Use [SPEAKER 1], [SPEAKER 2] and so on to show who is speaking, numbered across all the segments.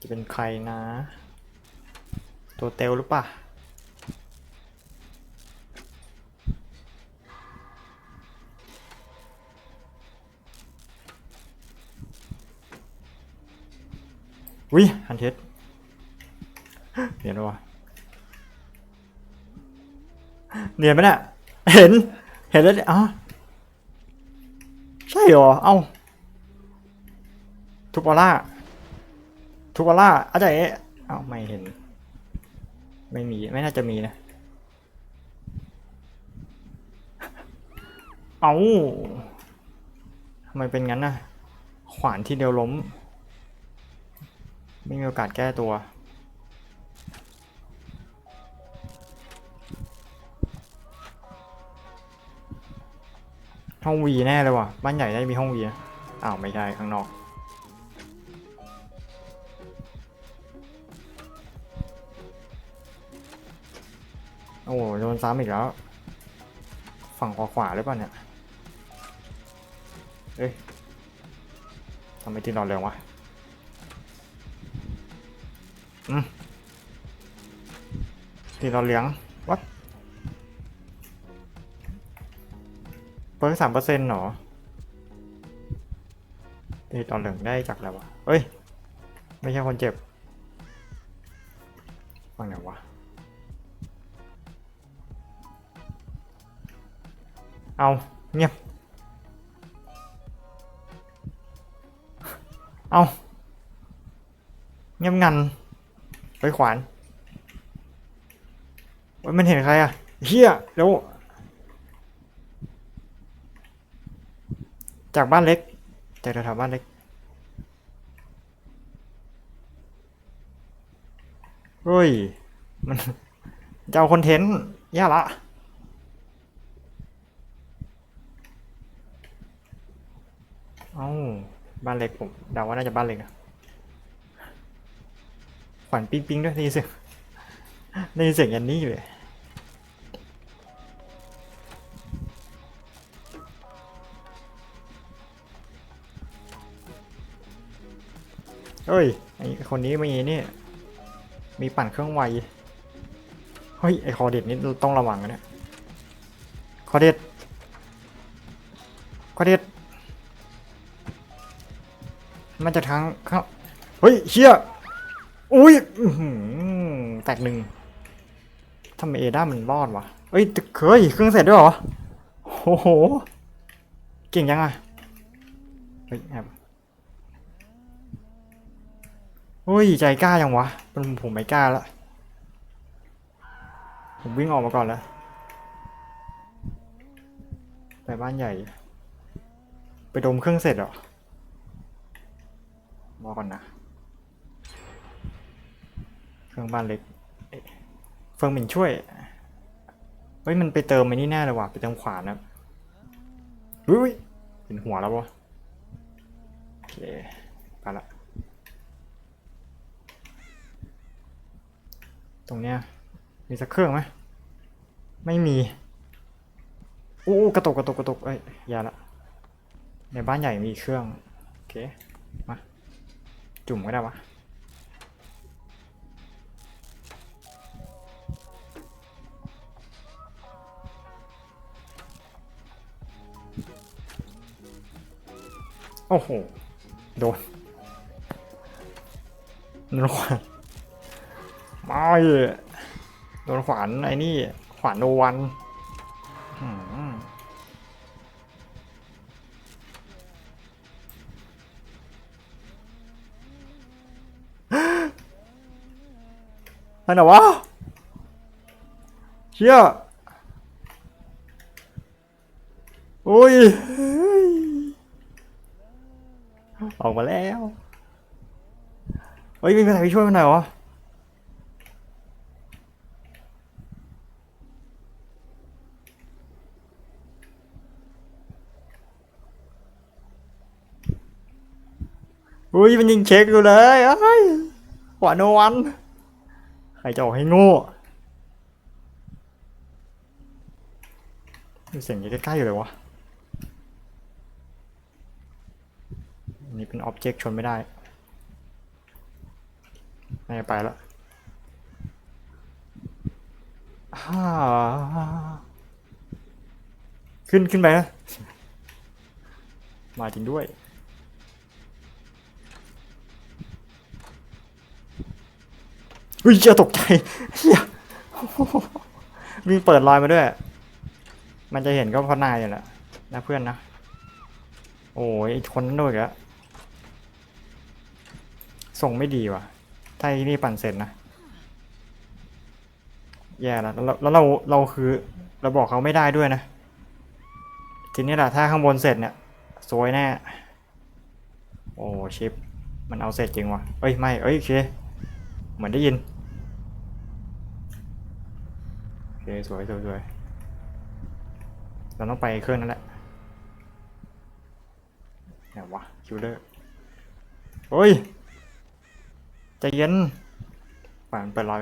[SPEAKER 1] จะเป็นใครนะ ตัวเตลหรือปล่าวิฮันเทสเห็นวะเนียนไหมเนี่ยเห็น เห็นแล้วอ๋อใช่เหรอ เอ้าทุบออร่า ทุบออร่าอาจารย์เอ้าไม่เห็น ไม่มีไม่น่าจะมีนะ เอาทำไมเป็นงั้นนะขวานที่เดียวล้ม ไม่มีโอกาสแก้ตัวห้องวีแน่เลยว่ะ บ้านใหญ่ได้มีห้องวีนะอ้าว ไม่ใช่ข้างนอก โอ้โหโดนซ้ำอีกแล้ว ฝั่งขวาขวาหรือเปล่าเนี่ย เอ้ยทำไมตีนอนเร็ววะ อืมตีนอนเหลืองวัดเพิ่มสามเปอร์เซ็นต์หรอตีตอนเหลืองได้จากอะไรวะเอ้ย ไม่ใช่คนเจ็บฝั่งไหนวะ เอาเงียบเอาเงียบงันไปขวานโอ้ยมันเห็นใครอะเฮียเร็วจากบ้านเล็ก จากแถวบ้านเล็กเฮ้ย มันจะเอาคอนเทนต์ย่าละ เอ้าบ้านเล็กผมเดาว่าน่าจะบ้านเล็กอะขวัญปิ๊งปิ๊งด้วยได้ยินเสียงได้ยินเสียงยันนี่เลยเฮ้ยไอคนนี้มีนี่มีปั่นเครื่องไวเฮ้ยไอคอเด็ดนี่ต้องระวังนะเนี่ยคอเด็ดคอเด็ด มันจะทั้งเข้าเฮ้ยเชี่ยอุ้ยแตกหนึ่งทำไมเอด้ามันรอดวะเอ้ยตึกเคยเครื่องเสร็จด้วยเหรอโอ้โห เก่งยังอะเฮ้ยแอบเฮ้ยใจกล้ายังวะเป็นผมไม่กล้าละผมวิ่งออกมาก่อนแล้วไปบ้านใหญ่ ไปดมเครื่องเสร็จเหรอ รอก่อนนะ เครื่องบ้านเล็กเอ๊ะเฟิงหมินช่วย เฮ้ย มันไปเติมไอ้นี่แน่เลยว่ะ ไปเติมขวานนะอุ้ยเป็นหัวแล้ววะโอเค ไปละ ตรงเนี้ย มีสักเครื่องไหม ไม่มีอู้กระตุกกระตุกกระตุกเอ้ย อย่าละ ในบ้านใหญ่มีเครื่อง โอเค มา จุ่มก็ได้วะโอ้โห โดนโดนขวานไม่โดนขวานไอ้นี่ ขวานโนวันอื้อหื อไปไหนวะเชี่ยโอ้ยเฮ้ย ออกมาแล้วเฮ้ยมีใครไปช่วยมันหน่อยวะอุ้ยมันยิงเช็คอยู่เลยเอ้ยขวานโนวัน รจะออกให้โง่มีเสียงอยู่ใกล้ๆอยู่เลยวะอันนี้เป็นอ็อบเจกต์ชนไม่ได้ไม่ไปแล้วฮ่าขึ้นขึ้นไปนะ มาจริงด้วย อุ้ยเจอตกใจเฮียวิ่งเปิดรอยมาด้วย มันจะเห็นก็เพราะนายอยู่แหละนะเพื่อนนะ โอ้ยคนนั้นด้วยแล้วส่งไม่ดีว่ะ ถ้าไอ้นี่ปั่นเสร็จนะ แย่แล้วแล้วแล้วเราเราคือเราบอกเขาไม่ได้ด้วยนะ ทีนี้แหละถ้าข้างบนเสร็จเนี่ยสวยแน่ โอ้ชิป มันเอาเสร็จจริงวะเอ้ยไม่ เอ้ยโอเค เหมือนได้ยิน โอเคสวยสวยสวยเราต้องไปเครื่องนั้นแหละไหนวะคิวเลอร์เฮ้ยใจเย็นปั่นเปิดรอย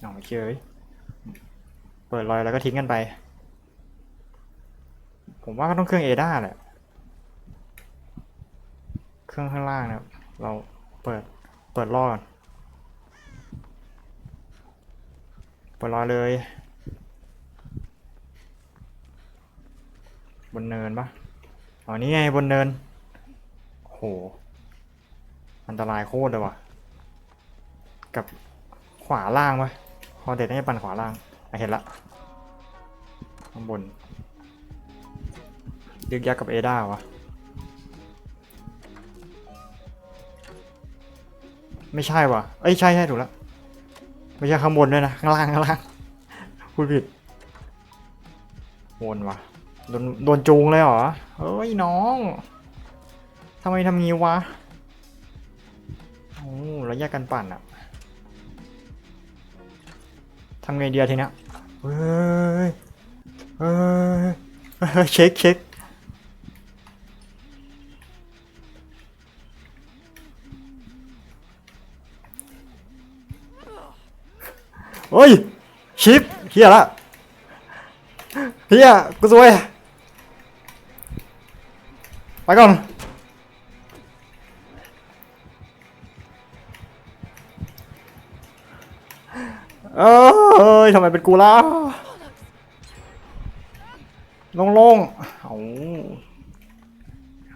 [SPEAKER 1] เอาไม่เชื่อเว้ยเปิดรอยแล้วก็ทิ้งกันไป ผมว่าก็ต้องเครื่องเอด้าแหละ เครื่องข้างล่างนะครับ เราเปิด เปิดรอก่อน ปรอเลย บนเนินปะอ๋อนี่ไงบนเนินโหอันตรายโคตรเลยว่ะ กับขวาล่างปะพอเด็ดน่าจะปั่นขวาล่างอเห็นละข้างบนยึกยักกับเอด้าวะไม่ใช่ว่ะเอ้ยใช่ใช่ถูกแล้ว ไม่ใช่ข้างบนด้วยนะ ข้างล่างข้างล่างพูดผิดวนว่ะโดนโดนจูงเลยเหรอเฮ้ยน้องทำไมทำงี้วะโอ้แล้วแยกกันปั่นอะทำไงเดียทีเนี้ยเฮ้ยเฮ้ยเฮ้ยเช็คเช็ค เฮ้ย ชิปเฮียละเฮียกูสวย ไปก่อนเอ้ยทำไมเป็นกูล่ะโล่งๆเอา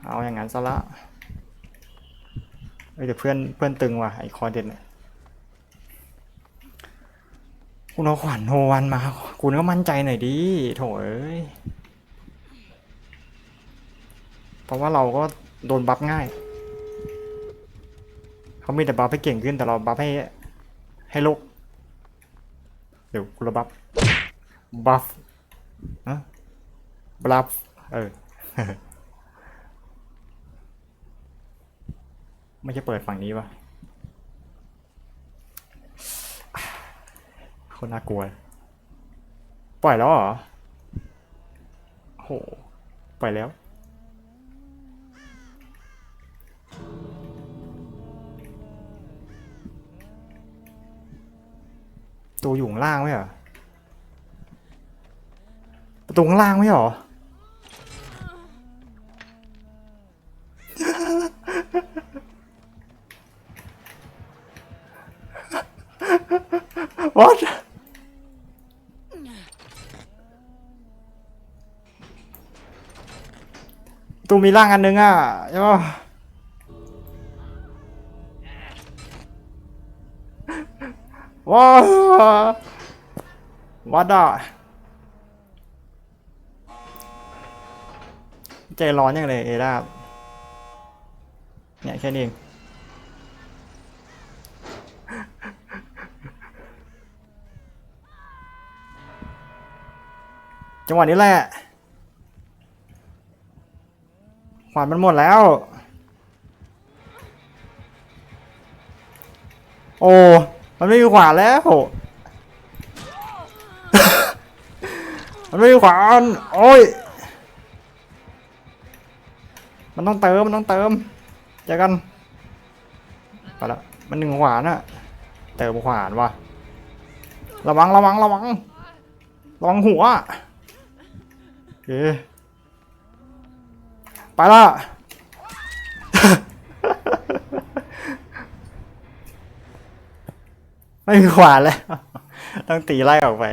[SPEAKER 1] เอาอย่างนั้นซะละเฮ้ยเดี๋ยวเพื่อนเพื่อนตึงว่ะไอคอนเด็ดเนี่ย คุณเอาขวัญโนวันมา คุณก็มั่นใจหน่อยดิโถเอ้ยเพราะว่าเราก็โดนบัฟง่าย เขามีแต่บัฟให้เก่งขึ้นแต่เราบัฟให้ให้โลกเดี๋ยวคุณละบัฟบัฟนะบัฟเออไม่ใช่เปิดฝั่งนี้ปะ คนน่ากลัว ปล่อยแล้วเหรอโห ปล่อยแล้วประตูอยู่ข้างล่างไหมเหรอ ประตูข้างล่างไหมเหรอ What ตูมีร่างอันนึงอะใช่ปะว้าววัดอะใจร้อนยังเลยเอด้าเนี่ยแค่นี้เองจังหวะนี้แหละ ขวานมันหมดแล้ว โอ้ มันไม่มีขวานแล้ว มันไม่มีขวาน โอ้ย มันต้องเติม มันต้องเติมเจอกัน ไปละ มันหนึ่งขวานอะเติมขวานว่ะ ระวัง ระวัง ระวัง ระวังหัวโอเค ไปละไม่มีขวานแลยต้องตีไล่ออกไป